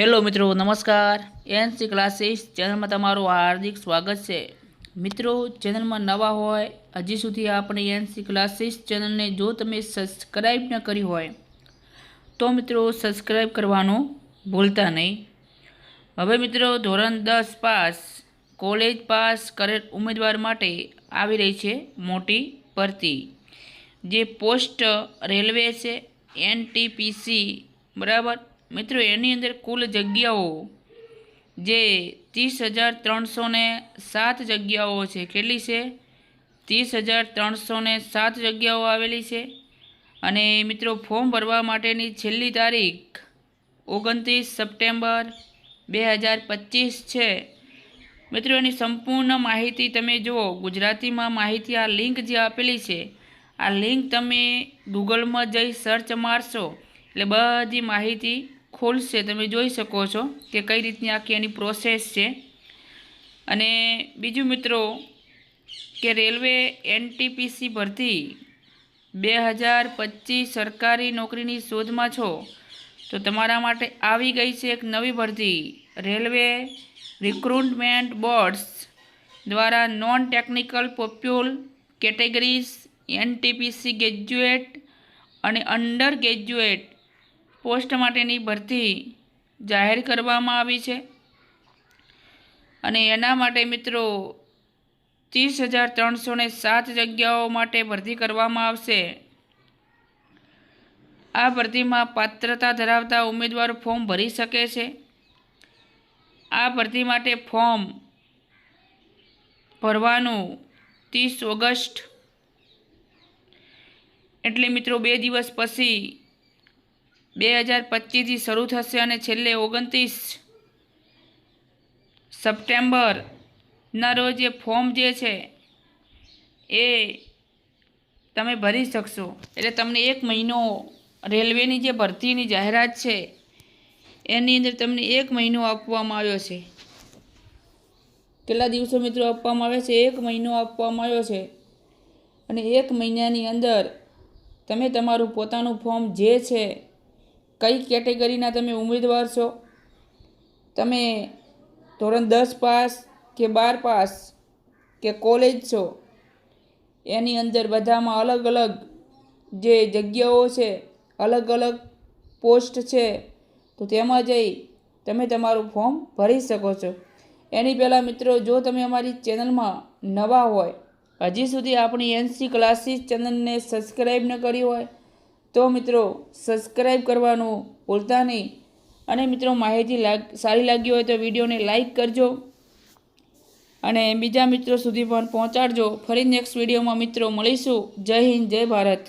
Hello મિત્રો, નમસ્કાર. NC classes ચેનલમાં તમારું હાર્દિક સ્વાગત છે. મિત્રો, ચેનલમાં નવા હોય, હજી સુધી આપણે એનસી ક્લાસીસ ચેનલને જો તમે સબસ્ક્રાઈબ ન કરી હોય, તો મિત્રો સબસ્ક્રાઈબ કરવાનું ભૂલતા નહીં. હવે મિત્રો, ધોરણ દસ પાસ, કોલેજ પાસ કરેલ ઉમેદવાર માટે આવી રહી છે મોટી ભરતી. જે પોસ્ટ રેલવે છે એનટીપીસી બરાબર? મિત્રો, એની અંદર કુલ જગ્યાઓ જે ત્રીસ હજાર ત્રણસો સાત જગ્યાઓ છે. કેટલી છે? ત્રીસ હજાર ત્રણસો સાત જગ્યાઓ આવેલી છે. અને મિત્રો, ફોર્મ ભરવા માટેની છેલ્લી તારીખ ઓગણત્રીસ સપ્ટેમ્બર બે હજાર પચીસ છે. મિત્રો, એની સંપૂર્ણ માહિતી તમે જુઓ. ગુજરાતીમાં માહિતી આ લિંક જે આપેલી છે, આ લિંક તમે ગૂગલમાં જઈ સર્ચ મારશો એટલે બધી માહિતી ખોલશે, તમે જોઈ શકો છો કે કઈ રીતની આખી એની પ્રોસેસ છે. અને બીજું મિત્રો કે રેલવે એનટીપીસી ભરતી બે હજાર પચીસ સરકારી નોકરીની શોધમાં છો, તો તમારા માટે આવી ગઈ છે એક નવી ભરતી. રેલવે રિક્રુટમેન્ટ બોર્ડ્સ દ્વારા non technical popular categories NTPC graduate અને અંડર ગ્રેજ્યુએટ પોસ્ટ માટેની ભરતી જાહેર કરવામાં આવી છે. અને એના માટે મિત્રો ત્રીસ હજાર ત્રણસો ને સાત જગ્યાઓ માટે ભરતી કરવામાં આવશે. આ ભરતીમાં પાત્રતા ધરાવતા ઉમેદવારો ફોર્મ ભરી શકે છે. આ ભરતી માટે ફોર્મ ભરવાનું ત્રીસ ઓગસ્ટ એટલે મિત્રો બે દિવસ પછી બે હજાર પચીસથી શરૂ થશે અને છેલ્લે ઓગણત્રીસ સપ્ટેમ્બરના રોજ એ ફોર્મ જે છે એ તમે ભરી શકશો. એટલે તમને એક મહિનો રેલવેની જે ભરતીની જાહેરાત છે, એની અંદર તમને એક મહિનો આપવામાં આવ્યો છે. કેટલા દિવસો મિત્રો આપવામાં આવે છે? એક મહિનો આપવામાં આવ્યો છે. અને એક મહિનાની અંદર તમે તમારું પોતાનું ફોર્મ જે છે કઈ કેટેગરીના તમે ઉમેદવાર છો? તમે ધોરણ દસ પાસ કે બાર પાસ કે કોલેજ છો? એની અંદર બધામાં અલગ અલગ જે જગ્યાઓ છે, અલગ અલગ પોસ્ટ છે, તો તેમાં જઈ તમે તમારું ફોર્મ ભરી શકો છો. એની પહેલાં મિત્રો, જો તમે અમારી ચેનલમાં નવા હોય, હજી સુધી આપણી એનસી ક્લાસીસ ચેનલને સબસ્ક્રાઈબ ન કરી હોય તો મિત્રો સબસ્ક્રાઈબ કરવાનું ભૂલતા નહીં. અને મિત્રો, માહિતી લાગ, સારી લાગી હોય તો વિડીયોને લાઈક કરજો. અને બીજા મિત્રો સુધી પણ પહોંચાડજો. ફરી નેક્સ્ટ વિડીયોમાં મિત્રો મળીશું. જય હિન્દ, જય ભારત.